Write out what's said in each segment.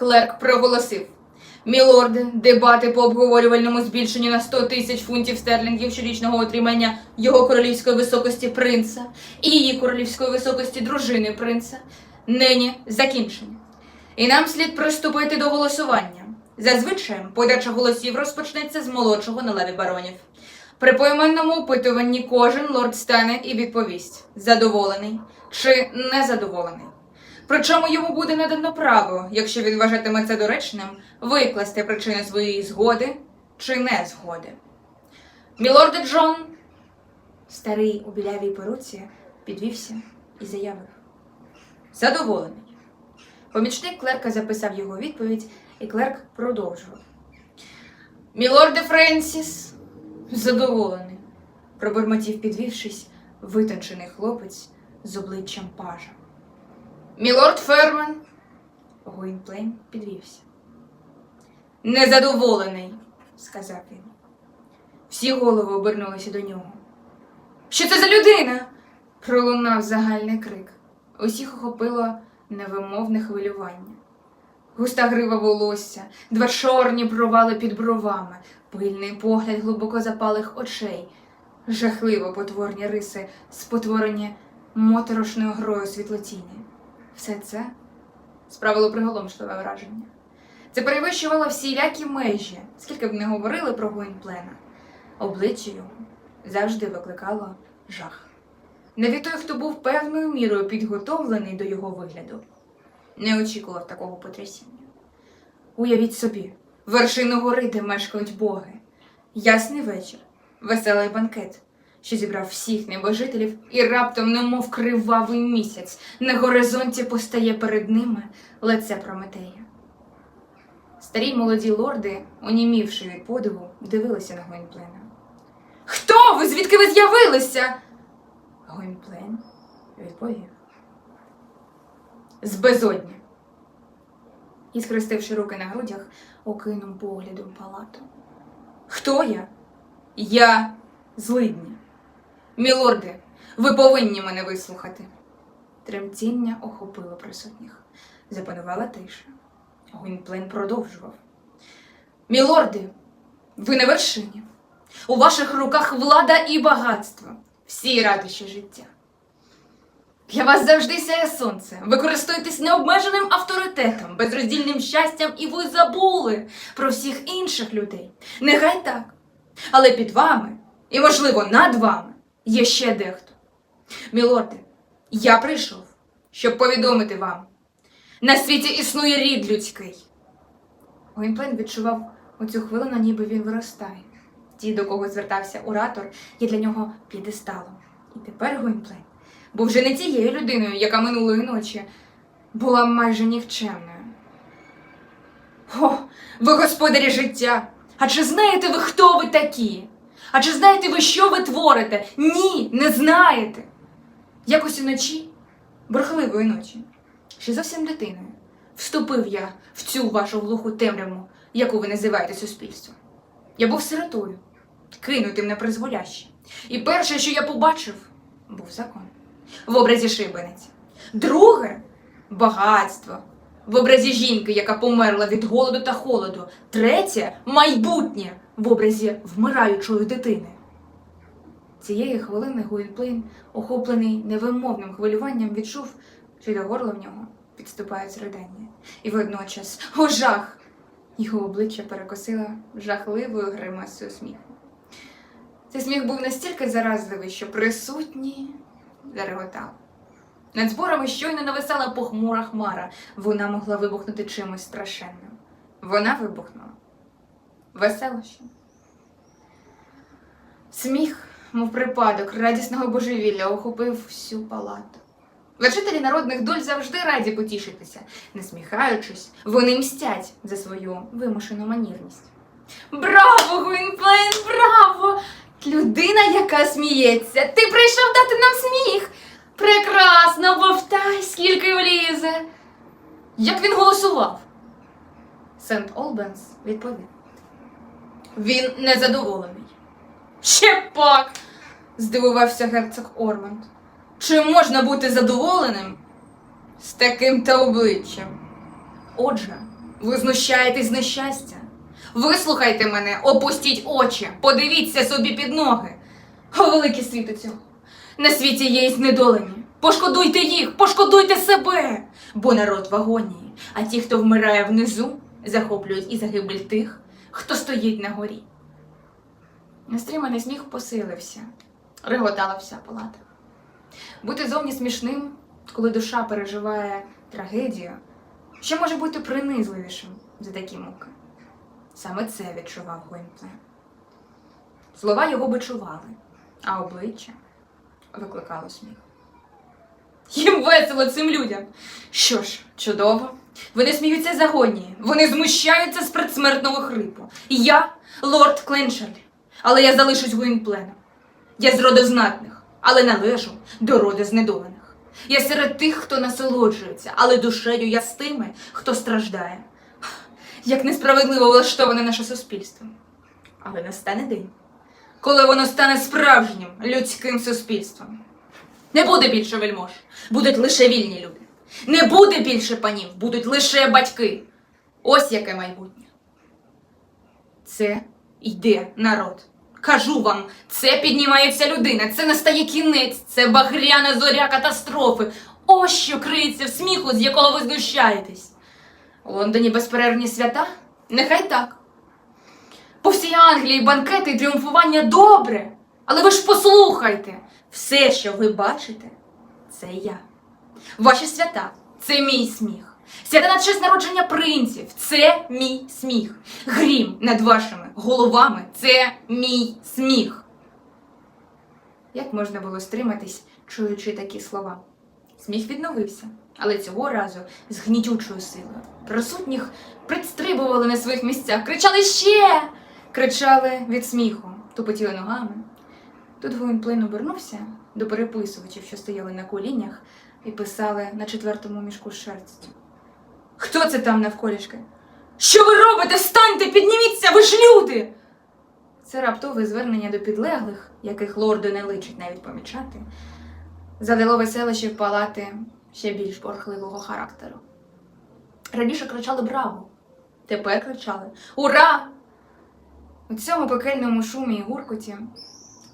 Клерк проголосив. Мілорди, дебати по обговорювальному збільшенню на 100 тисяч фунтів стерлінгів щорічного отримання його королівської високості принца і її королівської високості дружини принца нині закінчені. І нам слід приступити до голосування. Зазвичай подача голосів розпочнеться з молодшого на леві баронів. При поіменному опитуванні кожен лорд стане і відповість задоволений чи незадоволений. Причому йому буде надано право, якщо він вважатиме це доречним, викласти причини своєї згоди чи незгоди. Мілорде Джон, старий у білявій перуці, підвівся і заявив: Задоволений. Помічник клерка записав його відповідь, і клерк продовжував. Мілорде Френсіс, задоволений, пробурмотів, підвівшись, витончений хлопець з обличчям пажа. Мілорд Ферман. Гуінплейн підвівся. Незадоволений, сказав він. Всі голови обернулися до нього. Що це за людина? пролунав загальний крик. Усіх охопило невимовне хвилювання. Густа грива волосся, два чорні провали під бровами, пильний погляд глибоко запалих очей, жахливо потворні риси, спотворені моторошною грою світлотіні. Все це справило приголомшливе враження. Це перевищувало всілякі межі, скільки б не говорили про Гуінплена. Обличчя його завжди викликало жах. Навіть той, хто був певною мірою підготовлений до його вигляду, не очікував такого потрясіння. Уявіть собі, вершину гори, де мешкають боги, ясний вечір, веселий банкет, що зібрав всіх небожителів, і раптом, немов кривавий місяць, на горизонті постає перед ними лице Прометея. Старі молоді лорди, онімівши від подиву, дивилися на Гуінплена. Хто ви? Звідки ви з'явилися? Гуінплен відповів. З безодні. І, схрестивши руки на грудях, окинув поглядом палату. Хто я? Я злидні. Мілорди, ви повинні мене вислухати. Тремтіння охопило присутніх. Запанувала тиша. Гуінплен продовжував. Мілорди, ви на вершині. У ваших руках влада і багатство, всі радощі життя. Для вас завжди сяє сонце. Ви користуєтесь необмеженим авторитетом, безроздільним щастям, і ви забули про всіх інших людей. Нехай так. Але під вами, і, можливо, над вами, є ще дехто. Мілорди, я прийшов, щоб повідомити вам. На світі існує рід людський. Гуінплен відчував у цю хвилину, ніби він виростає. Ті, до кого звертався оратор, є для нього п'єдесталом. І тепер Гуінплен був вже не тією людиною, яка минулої ночі була майже нікчемною. О, ви господарі життя! А чи знаєте ви, хто ви такі? А чи знаєте ви, що ви творите? Ні, не знаєте. Якось уночі, бурхливої ночі, ще зовсім дитиною, вступив я в цю вашу глуху темряву, яку ви називаєте суспільством. Я був сиротою, кинутим на призволяще. І перше, що я побачив, був закон в образі шибениці. Друге багатство в образі жінки, яка померла від голоду та холоду. Третє майбутнє в образі вмираючої дитини. Цієї хвилини Гуінплейн, охоплений невимовним хвилюванням, відчув, що до горла в нього підступають ридання. І водночас, о жах! Його обличчя перекосило жахливою гримасою сміху. Цей сміх був настільки заразливий, що присутні зареготали. Над зборами щойно нависала похмура хмара. Вона могла вибухнути чимось страшенним. Вона вибухнула веселощем. Сміх, мов припадок радісного божевілля, охопив всю палату. Вершителі народних доль завжди раді потішитися, не вони мстять за свою вимушену манірність. Браво, Гуінплейн, браво! Людина, яка сміється. Ти прийшов дати нам сміх. Прекрасно, вовтай, скільки влізе. Як він голосував? Сент Олбенс відповів. Він незадоволений. Ще пак. здивувався герцог Ормонд. Чи можна бути задоволеним з таким та обличчям? Отже, Ви знущаєтесь нещастя. Вислухайте мене, опустіть очі, подивіться собі під ноги. О, велике світи цього. На світі є й знедолені. Пошкодуйте їх, пошкодуйте себе, бо народ в агонії, а ті, хто вмирає внизу, захоплюють і загибель тих, хто стоїть на горі. Нестриманий сміх посилився, реготала вся палата. Бути зовні смішним, коли душа переживає трагедію, що може бути принизливішим за такі муки. Саме це відчував Гуінплен. Слова його бичували, а обличчя викликало сміх. Їм весело цим людям. Що ж, чудово. Вони сміються з агонії, вони змущаються з предсмертного хрипу. Я лорд Кленшерлі, але я залишусь Гуінпленом. Я з роду знатних, але належу до роду знедолених. Я серед тих, хто насолоджується, але душею я з тими, хто страждає. Як несправедливо влаштоване наше суспільство. Але настане день, коли воно стане справжнім людським суспільством. Не буде більше вельмож, будуть лише вільні люди. Не буде більше панів, будуть лише батьки. Ось яке майбутнє. Це йде народ. Кажу вам, це піднімається людина, це настає кінець, це багряна зоря катастрофи. Ось що криється в сміху, з якого ви знущаєтесь. У Лондоні безперервні свята? Нехай так. По всій Англії банкети і тріумфування добре. Але ви ж послухайте, все, що ви бачите, це я. Ваші свята це мій сміх. Свята на честь народження принців це мій сміх. Грім над вашими головами це мій сміх. Як можна було стриматись, чуючи такі слова? Сміх відновився, але цього разу з гнітючою силою. Присутніх підстрибували на своїх місцях, кричали ще, кричали від сміху, тупотіли ногами. Тут Гуінплейн обернувся до переписувачів, що стояли на коліннях і писали на четвертому мішку з шерстю. Хто це там навколішки? Що ви робите? Встаньте, підніміться, ви ж люди! Це раптове звернення до підлеглих, яких лорду не личить навіть помічати, задало веселище в палати ще більш борхливого характеру. Раніше кричали браво, тепер кричали Ура! У цьому пекельному шумі і гуркоті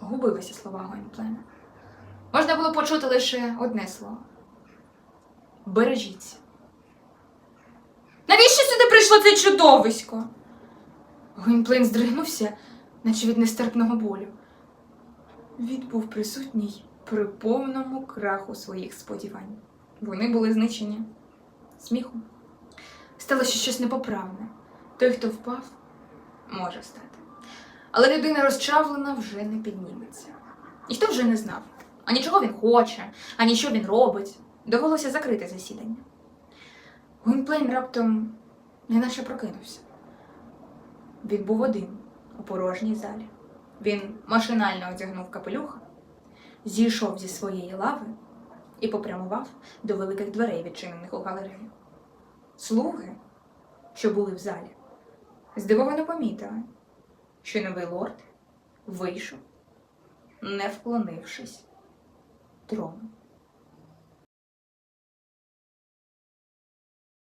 губилися слова Гойнплена. Можна було почути лише одне слово бережіться. Навіщо сюди прийшло це чудовисько? Гойнплейн здригнувся, наче від нестерпного болю. Від був присутній при повному краху своїх сподівань. Вони були знищені сміхом. Сталося щось непоправне. Той, хто впав, може встати. Але людина розчавлена вже не підніметься. Ніхто вже не знав, ані чого він хоче, ані що він робить. Довелося закрити засідання. Гуінплейн раптом неначе прокинувся. Він був один у порожній залі. Він машинально одягнув капелюха, зійшов зі своєї лави і попрямував до великих дверей, відчинених у галерею. Слуги, що були в залі, здивовано помітили, що новий лорд вийшов, не вклонившись трону.